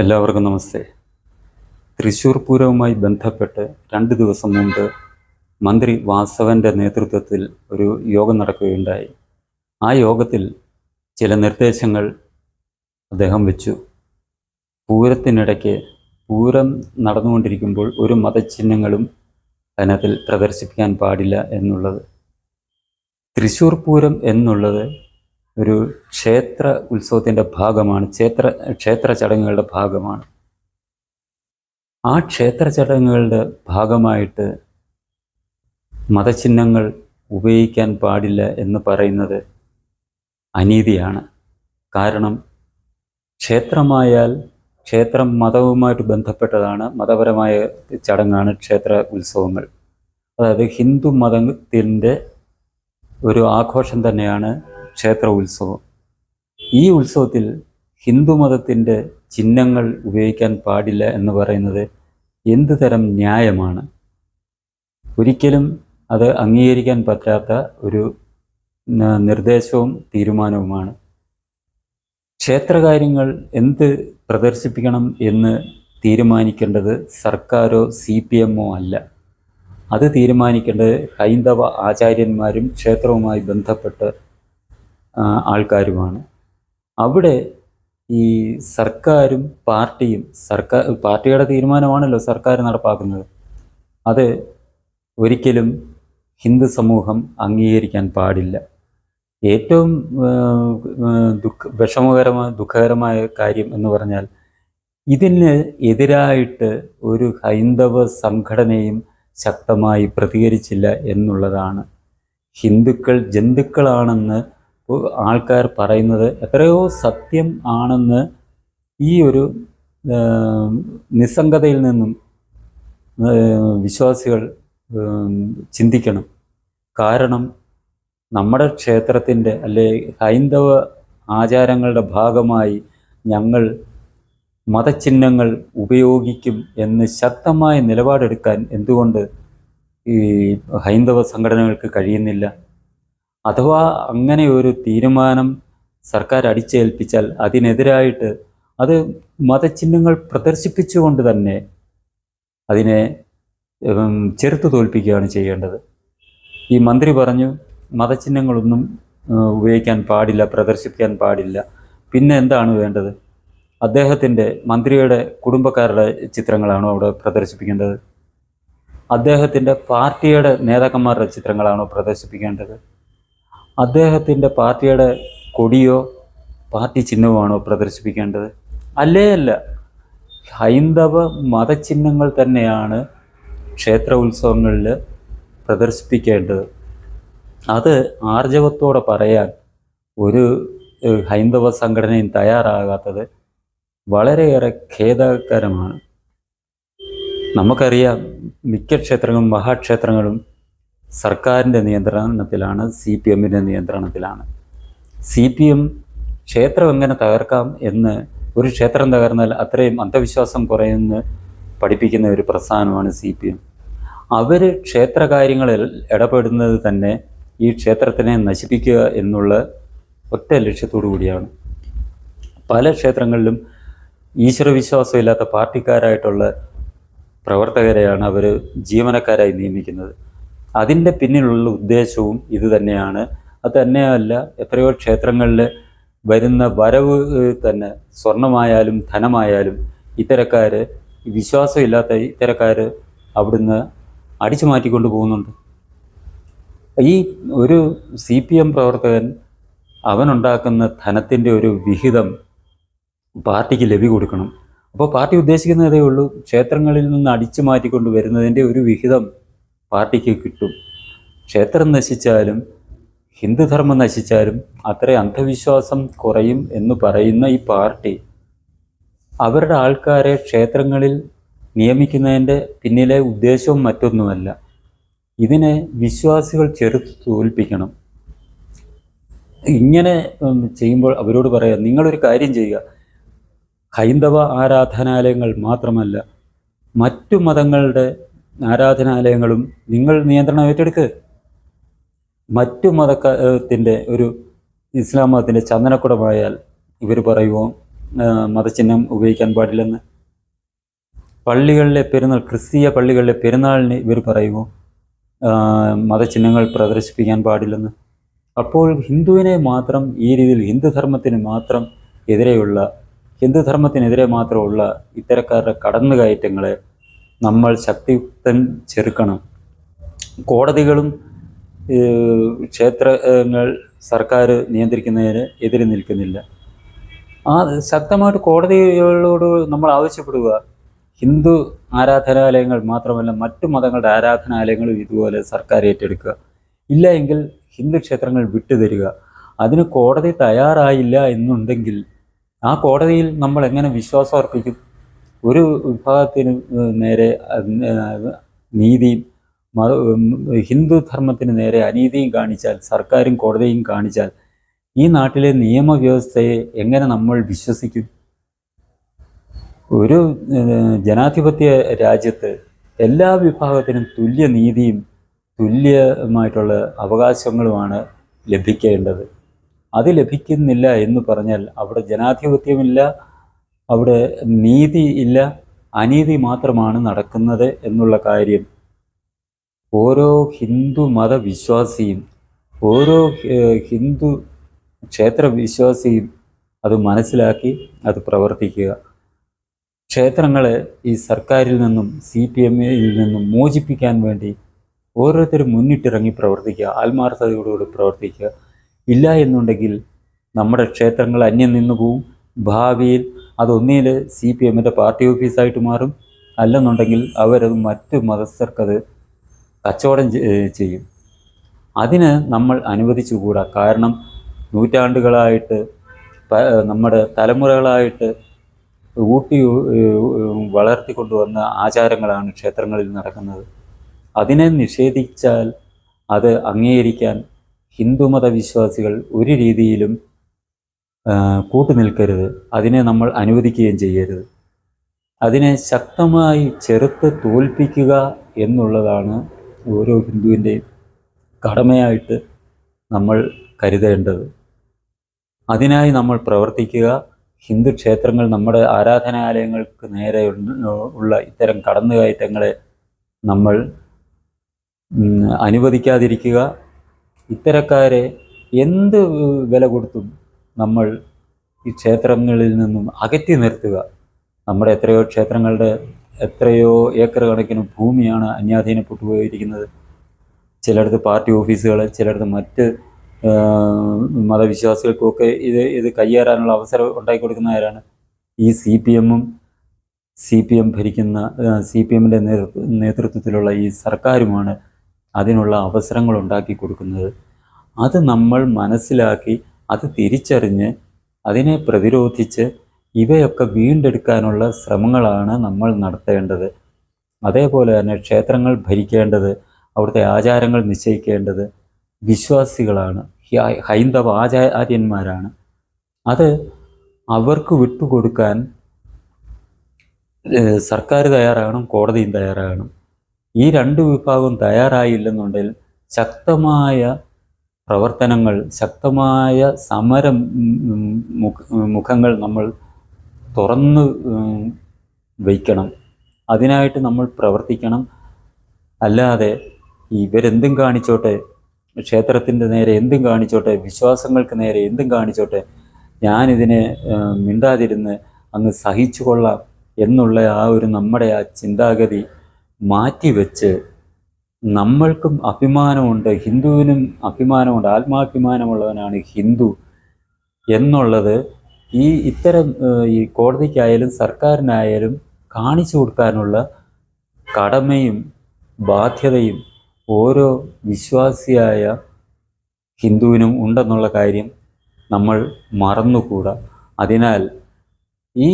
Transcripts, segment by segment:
എല്ലാവർക്കും നമസ്തേ. തൃശൂർ പൂരവുമായി ബന്ധപ്പെട്ട് രണ്ട് ദിവസം മുമ്പ് മന്ത്രി വാസവന്റെ നേതൃത്വത്തിൽ ഒരു യോഗം നടക്കുകയുണ്ടായി. ആ യോഗത്തിൽ ചില നിർദ്ദേശങ്ങൾ അദ്ദേഹം വെച്ചു. പൂരത്തിനിടയ്ക്ക് പൂരം നടന്നുകൊണ്ടിരിക്കുമ്പോൾ ഒരു മതചിഹ്നങ്ങളും അതിനകത്തിൽ പ്രദർശിപ്പിക്കാൻ പാടില്ല എന്നുള്ളത്. തൃശൂർ പൂരം എന്നുള്ളത് ഒരു ക്ഷേത്ര ഉത്സവത്തിന്റെ ഭാഗമാണ് ക്ഷേത്ര ക്ഷേത്ര ചടങ്ങുകളുടെ ഭാഗമാണ്. ആ ക്ഷേത്ര ചടങ്ങുകളുടെ ഭാഗമായിട്ട് മതചിഹ്നങ്ങൾ ഉപയോഗിക്കാൻ പാടില്ല എന്ന് പറയുന്നത് അനീതിയാണ്. കാരണം ക്ഷേത്രമായാൽ ക്ഷേത്രം മതവുമായിട്ട് ബന്ധപ്പെട്ടതാണ് മതപരമായ ചടങ്ങാണ് ക്ഷേത്ര ഉത്സവങ്ങൾ. അതായത് ഹിന്ദു മതത്തിന്റെ ഒരു ആഘോഷം തന്നെയാണ് ക്ഷേത്ര ഉത്സവം. ഈ ഉത്സവത്തിൽ ഹിന്ദുമതത്തിന്റെ ചിഹ്നങ്ങൾ ഉപയോഗിക്കാൻ പാടില്ല എന്ന് പറയുന്നത് എന്ത് തരം ന്യായമാണ്? ഒരിക്കലും അത് അംഗീകരിക്കാൻ പറ്റാത്ത ഒരു നിർദ്ദേശവും തീരുമാനവുമാണ്. ക്ഷേത്രകാര്യങ്ങൾ എന്ത് പ്രദർശിപ്പിക്കണം എന്ന് തീരുമാനിക്കേണ്ടത് സർക്കാരോ സി പി എമ്മോ അല്ല. അത് തീരുമാനിക്കേണ്ടത് ഹൈന്ദവ ആചാര്യന്മാരും ക്ഷേത്രവുമായി ബന്ധപ്പെട്ട് ആൾക്കാരുമാണ്. അവിടെ ഈ സർക്കാരും പാർട്ടിയും സർക്കാർ പാർട്ടിയുടെ തീരുമാനമാണല്ലോ സർക്കാർ നടപ്പാക്കുന്നത്. അത് ഒരിക്കലും ഹിന്ദു സമൂഹം അംഗീകരിക്കാൻ പാടില്ല. ഏറ്റവും ദുഃഖ വിഷമകരമായ ദുഃഖകരമായ കാര്യം എന്ന് പറഞ്ഞാൽ ഇതിന് എതിരായിട്ട് ഒരു ഹൈന്ദവ സംഘടനയും ശക്തമായി പ്രതികരിച്ചില്ല എന്നുള്ളതാണ്. ഹിന്ദുക്കൾ ജന്തുക്കളാണെന്ന് ആൾക്കാർ പറയുന്നത് എത്രയോ സത്യം ആണെന്ന് ഈ ഒരു നിസ്സംഗതയിൽ നിന്നും വിശ്വാസികൾ ചിന്തിക്കണം. കാരണം നമ്മുടെ ക്ഷേത്രത്തിന്റെ അല്ലെ ഹൈന്ദവ ആചാരങ്ങളുടെ ഭാഗമായി ഞങ്ങൾ മതചിഹ്നങ്ങൾ ഉപയോഗിക്കും എന്ന് ശക്തമായ നിലപാടെടുക്കാൻ എന്തുകൊണ്ട് ഈ ഹൈന്ദവ സംഘടനകൾക്ക് കഴിയുന്നില്ല? അഥവാ അങ്ങനെ ഒരു തീരുമാനം സർക്കാർ അടിച്ചേൽപ്പിച്ചാൽ അതിനെതിരായിട്ട് അത് മതചിഹ്നങ്ങൾ പ്രദർശിപ്പിച്ചുകൊണ്ട് തന്നെ അതിനെ ചെറുത്തു തോൽപ്പിക്കുകയാണ് ചെയ്യേണ്ടത്. ഈ മന്ത്രി പറഞ്ഞു മതചിഹ്നങ്ങളൊന്നും ഉപയോഗിക്കാൻ പാടില്ല പ്രദർശിപ്പിക്കാൻ പാടില്ല. പിന്നെ എന്താണ് വേണ്ടത്? അദ്ദേഹത്തിന്റെ മന്ത്രിയുടെ കുടുംബക്കാരുടെ ചിത്രങ്ങളാണോ അവിടെ പ്രദർശിപ്പിക്കേണ്ടത്? അദ്ദേഹത്തിന്റെ പാർട്ടിയുടെ നേതാക്കന്മാരുടെ ചിത്രങ്ങളാണോ പ്രദർശിപ്പിക്കേണ്ടത്? അദ്ദേഹത്തിന്റെ പാർട്ടിയുടെ കൊടിയോ പാർട്ടി ചിഹ്നമാണോ പ്രദർശിപ്പിക്കേണ്ടത്? അല്ലേ അല്ല. ഹൈന്ദവ മതചിഹ്നങ്ങൾ തന്നെയാണ് ക്ഷേത്ര ഉത്സവങ്ങളിൽ പ്രദർശിപ്പിക്കേണ്ടത്. അത് ആർജവത്തോടെ പറയാൻ ഒരു ഹൈന്ദവ സംഘടനയും തയ്യാറാകാത്തത് വളരെയേറെ ഖേദകരമാണ്. നമുക്കറിയാം മിക്ക ക്ഷേത്രങ്ങളും മഹാക്ഷേത്രങ്ങളും സർക്കാരിന്റെ നിയന്ത്രണത്തിലാണ് സി പി എമ്മിന്റെ നിയന്ത്രണത്തിലാണ്. സി പി എം ക്ഷേത്രം എങ്ങനെ തകർക്കാം എന്ന് ഒരു ക്ഷേത്രം തകർന്നാൽ അത്രയും അന്ധവിശ്വാസം കുറയുമെന്ന് പഠിപ്പിക്കുന്ന ഒരു പ്രസ്ഥാനമാണ് സി പി എം. അവർ ക്ഷേത്രകാര്യങ്ങളിൽ ഇടപെടുന്നത് തന്നെ ഈ ക്ഷേത്രത്തിനെ നശിപ്പിക്കുക എന്നുള്ള ഒറ്റ ലക്ഷ്യത്തോടു കൂടിയാണ്. പല ക്ഷേത്രങ്ങളിലും ഈശ്വരവിശ്വാസമില്ലാത്ത പാർട്ടിക്കാരായിട്ടുള്ള പ്രവർത്തകരെയാണ് അവർ ജീവനക്കാരായി നിയമിക്കുന്നത്. അതിന്റെ പിന്നിലുള്ള ഉദ്ദേശവും ഇത് തന്നെയാണ്. അത് തന്നെയല്ല എത്രയോ ക്ഷേത്രങ്ങളിൽ വരുന്ന വരവ് തന്നെ സ്വർണമായാലും ധനമായാലും ഇത്തരക്കാർ വിശ്വാസമില്ലാത്ത ഇത്തരക്കാർ അവിടുന്ന് അടിച്ചു മാറ്റിക്കൊണ്ട് പോകുന്നുണ്ട്. ഈ ഒരു സി പി എം പ്രവർത്തകൻ അവനുണ്ടാക്കുന്ന ധനത്തിന്റെ ഒരു വിഹിതം പാർട്ടിക്ക് ലഭി കൊടുക്കണം. അപ്പോൾ പാർട്ടി ഉദ്ദേശിക്കുന്നതേ ഉള്ളൂ ക്ഷേത്രങ്ങളിൽ നിന്ന് അടിച്ചു മാറ്റിക്കൊണ്ട് വരുന്നതിന്റെ ഒരു വിഹിതം പാർട്ടിക്ക് കിട്ടും. ക്ഷേത്രം നശിച്ചാലും ഹിന്ദുധർമ്മം നശിച്ചാലും അത്ര അന്ധവിശ്വാസം കുറയും എന്ന് പറയുന്ന ഈ പാർട്ടി അവരുടെ ആൾക്കാരെ ക്ഷേത്രങ്ങളിൽ നിയമിക്കുന്നതിന്റെ പിന്നിലെ ഉദ്ദേശവും മറ്റൊന്നുമല്ല. ഇതിനെ വിശ്വാസികൾ ചെറുത്ത് തോൽപ്പിക്കണം. ഇങ്ങനെ ചെയ്യുമ്പോൾ അവരോട് പറയാം നിങ്ങളൊരു കാര്യം ചെയ്യുക. ഹൈന്ദവ ആരാധനാലയങ്ങൾ മാത്രമല്ല മറ്റു മതങ്ങളുടെ ആരാധനാലയങ്ങളും നിങ്ങൾ നിയന്ത്രണം ഏറ്റെടുക്കുക മറ്റു മതത്തിന്റെ ഒരു ഇസ്ലാം മതത്തിന്റെ ചന്ദനക്കുടമായാൽ ഇവർ പറയുമോ മതചിഹ്നം ഉപയോഗിക്കാൻ പാടില്ലെന്ന്. പള്ളികളിലെ പെരുന്നാൾ ക്രിസ്തീയ പള്ളികളിലെ പെരുന്നാളിന് ഇവർ പറയുമോ മതചിഹ്നങ്ങൾ പ്രദർശിപ്പിക്കാൻ പാടില്ലെന്ന്. അപ്പോൾ ഹിന്ദുവിനെ മാത്രം ഈ രീതിയിൽ ഹിന്ദുധർമ്മത്തിന് മാത്രം എതിരെയുള്ള ഹിന്ദുധർമ്മത്തിനെതിരെ മാത്രമുള്ള ഇത്തരക്കാരുടെ കടന്നുകയറ്റങ്ങളെ നമ്മൾ ശക്തിയുക്തൻ ചെറുക്കണം. കോടതികളും ക്ഷേത്രങ്ങൾ സർക്കാർ നിയന്ത്രിക്കുന്നതിന് എതിരെ നിൽക്കുന്നില്ല. ആ ശക്തമായിട്ട് കോടതികളോട് നമ്മൾ ആവശ്യപ്പെടുക. ഹിന്ദു ആരാധനാലയങ്ങൾ മാത്രമല്ല മറ്റു മതങ്ങളുടെ ആരാധനാലയങ്ങളും ഇതുപോലെ സർക്കാർ ഏറ്റെടുക്കുക. ഇല്ല എങ്കിൽ ഹിന്ദു ക്ഷേത്രങ്ങൾ വിട്ടുതരിക അതിന് കോടതി തയ്യാറായില്ല എന്നുണ്ടെങ്കിൽ ആ കോടതിയിൽ നമ്മൾ എങ്ങനെ വിശ്വാസം അർപ്പിക്കും? ഒരു വിഭാഗത്തിന് നേരെ നീതിയും ഹിന്ദു ധർമ്മത്തിന് നേരെ അനീതിയും കാണിച്ചാൽ സർക്കാരും കോടതിയും കാണിച്ചാൽ ഈ നാട്ടിലെ നിയമവ്യവസ്ഥയെ എങ്ങനെ നമ്മൾ വിശ്വസിക്കും? ഒരു ജനാധിപത്യ രാജ്യത്ത് എല്ലാ വിഭാഗത്തിനും തുല്യ നീതിയും തുല്യമായിട്ടുള്ള അവകാശങ്ങളുമാണ് ലഭിക്കേണ്ടത്. അത് ലഭിക്കുന്നില്ല എന്ന് പറഞ്ഞാൽ അവിടെ ജനാധിപത്യമില്ല അവിടെ നീതി ഇല്ല അനീതി മാത്രമാണ് നടക്കുന്നത് എന്നുള്ള കാര്യം ഓരോ ഹിന്ദു മതവിശ്വാസിയും ഓരോ ഹിന്ദു ക്ഷേത്ര വിശ്വാസിയും അത് മനസ്സിലാക്കി അത് പ്രവർത്തിക്കുക. ക്ഷേത്രങ്ങളെ ഈ സർക്കാരിൽ നിന്നും സി പി എമ്മിൽ നിന്നും മോചിപ്പിക്കാൻ വേണ്ടി ഓരോരുത്തരും മുന്നിട്ടിറങ്ങി പ്രവർത്തിക്കുക ആത്മാർത്ഥതയോടുകൂടി പ്രവർത്തിക്കുക. ഇല്ല എന്നുണ്ടെങ്കിൽ നമ്മുടെ ക്ഷേത്രങ്ങൾ അന്യം നിന്നു പോവും ഭാവിയിൽ അതൊന്നിയിൽ സി പി എമ്മിന്റെ പാർട്ടി ഓഫീസായിട്ട് മാറും. അല്ലെന്നുണ്ടെങ്കിൽ അവരത് മറ്റ് മതസ്ഥർക്കത് കച്ചവടം ചെയ്യും. അതിന് നമ്മൾ അനുവദിച്ചുകൂടാ. കാരണം നൂറ്റാണ്ടുകളായിട്ട് നമ്മുടെ തലമുറകളായിട്ട് ഊട്ടി വളർത്തിക്കൊണ്ടുവന്ന ആചാരങ്ങളാണ് ക്ഷേത്രങ്ങളിൽ നടക്കുന്നത്. അതിനെ നിഷേധിച്ചാൽ അത് അംഗീകരിക്കാൻ ഹിന്ദുമത വിശ്വാസികൾ ഒരു രീതിയിലും കൂട്ടുനിൽക്കരുത്. അതിനെ നമ്മൾ അനുവദിക്കുകയും ചെയ്യരുത്. അതിനെ ശക്തമായി ചെറുത്ത് തോൽപ്പിക്കുക എന്നുള്ളതാണ് ഓരോ ഹിന്ദുവിന്റെയും കടമയായിട്ട് നമ്മൾ കരുതേണ്ടത്. അതിനായി നമ്മൾ പ്രവർത്തിക്കുക. ഹിന്ദു ക്ഷേത്രങ്ങൾ നമ്മുടെ ആരാധനാലയങ്ങൾക്ക് നേരെ ഉള്ള- ഇത്തരം കടന്നുകയറ്റങ്ങളെ നമ്മൾ അനുവദിക്കാതിരിക്കുക. ഇത്തരക്കാരെ എന്ത് വില കൊടുത്തും നമ്മൾ ഈ ക്ഷേത്രങ്ങളിൽ നിന്നും അകറ്റി നിർത്തുക. നമ്മുടെ എത്രയോ ക്ഷേത്രങ്ങളുടെ എത്രയോ ഏക്കർ കണക്കിന് ഭൂമിയാണ് അന്യാധീനപ്പെട്ടു പോയിരിക്കുന്നത് ചിലടത്ത് പാർട്ടി ഓഫീസുകൾ ചിലടത്ത് മറ്റ് മതവിശ്വാസികൾക്കൊക്കെ ഇത് ഇത് കയ്യേറാനുള്ള അവസരം ഉണ്ടാക്കി കൊടുക്കുന്നവരാണ് ഈ സി പി എമ്മും സി പി എം ഭരിക്കുന്ന സി പി എമ്മിന്റെ നേതൃത്വത്തിലുള്ള ഈ സർക്കാരുമാണ് അതിനുള്ള അവസരങ്ങൾ ഉണ്ടാക്കി കൊടുക്കുന്നത് അത് നമ്മൾ മനസ്സിലാക്കി അത് തിരിച്ചറിഞ്ഞ് അതിനെ പ്രതിരോധിച്ച് ഇവയൊക്കെ വീണ്ടെടുക്കാനുള്ള ശ്രമങ്ങളാണ് നമ്മൾ നടത്തേണ്ടത്. അതേപോലെ തന്നെ ക്ഷേത്രങ്ങൾ ഭരിക്കേണ്ടത് അവിടുത്തെ ആചാരങ്ങൾ നിശ്ചയിക്കേണ്ടത് വിശ്വാസികളാണ് ഹൈന്ദവ ആചാര്യന്മാരാണ്. അത് അവർക്ക് വിട്ടുകൊടുക്കാൻ സർക്കാർ തയ്യാറാകണം കോടതിയും തയ്യാറാകണം. ഈ രണ്ട് വിഭാഗവും തയ്യാറായില്ലെന്നുണ്ടെങ്കിൽ ശക്തമായ പ്രവർത്തനങ്ങൾ ശക്തമായ സമരം മുഖങ്ങൾ നമ്മൾ തുറന്ന് വയ്ക്കണം അതിനായിട്ട് നമ്മൾ പ്രവർത്തിക്കണം. അല്ലാതെ ഇവരെന്തും കാണിച്ചോട്ടെ ക്ഷേത്രത്തിന്റെ നേരെ എന്തും കാണിച്ചോട്ടെ വിശ്വാസങ്ങൾക്ക് നേരെ എന്തും കാണിച്ചോട്ടെ ഞാനിതിനെ മിണ്ടാതിരുന്ന് അങ്ങ് സഹിച്ചു കൊള്ളാം എന്നുള്ള ആ ഒരു നമ്മുടെ ആ ചിന്താഗതി മാറ്റിവെച്ച് നമ്മൾക്കും അഭിമാനമുണ്ട് ഹിന്ദുവിനും അഭിമാനമുണ്ട് ആത്മാഭിമാനമുള്ളവനാണ് ഹിന്ദു എന്നുള്ളത് ഈ ഇത്തരം ഈ കോടതിക്കായാലും സർക്കാരിനായാലും കാണിച്ചു കൊടുക്കാനുള്ള കടമയും ബാധ്യതയും ഓരോ വിശ്വാസിയായ ഹിന്ദുവിനും ഉണ്ടെന്നുള്ള കാര്യം നമ്മൾ മറന്നുകൂടാ. അതിനാൽ ഈ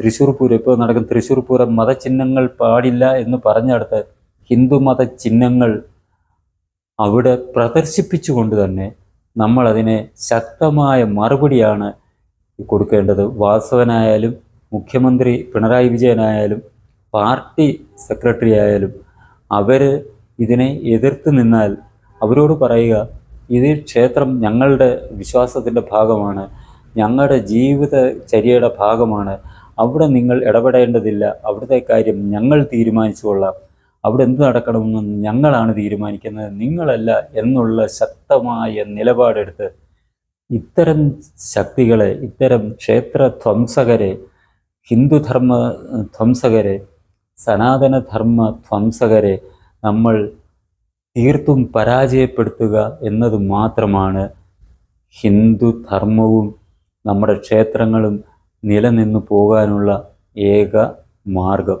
തൃശ്ശൂർ പൂരം ഇപ്പോൾ നടക്കുന്ന തൃശ്ശൂർ പൂരം മതചിഹ്നങ്ങൾ പാടില്ല എന്ന് പറഞ്ഞിടത്ത് ഹിന്ദു മത ചിഹ്നങ്ങൾ അവിടെ പ്രദർശിപ്പിച്ചുകൊണ്ട് തന്നെ നമ്മൾ അതിനെ ശക്തമായ മറുപടിയാണ് കൊടുക്കേണ്ടത്. വാസവനായാലും മുഖ്യമന്ത്രി പിണറായി വിജയനായാലും പാർട്ടി സെക്രട്ടറി ആയാലും അവർ ഇതിനെ എതിർത്ത് നിന്നാൽ അവരോട് പറയുക ഇത് ക്ഷേത്രം ഞങ്ങളുടെ വിശ്വാസത്തിന്റെ ഭാഗമാണ് ഞങ്ങളുടെ ജീവിത ജീവിതചര്യയുടെ ഭാഗമാണ് അവിടെ നിങ്ങൾ ഇടപെടേണ്ടതില്ല അവിടുത്തെ കാര്യം ഞങ്ങൾ തീരുമാനിച്ചുകൊള്ളാം അവിടെ എന്ത് നടക്കണമെന്ന് ഞങ്ങളാണ് തീരുമാനിക്കുന്നത്. നിങ്ങളല്ല എന്നുള്ള ശക്തമായ നിലപാടെടുത്ത് ഇത്തരം ശക്തികളെ ഇത്തരം ക്ഷേത്ര ധ്വംസകരെ ഹിന്ദുധർമ്മ ധ്വംസകരെ സനാതനധർമ്മ ധ്വംസകരെ നമ്മൾ തീർത്തും പരാജയപ്പെടുത്തുക എന്നത് മാത്രമാണ് ഹിന്ദു ധർമ്മവും നമ്മുടെ ക്ഷേത്രങ്ങളും നിലനിന്നു പോകാനുള്ള ഏക മാർഗം.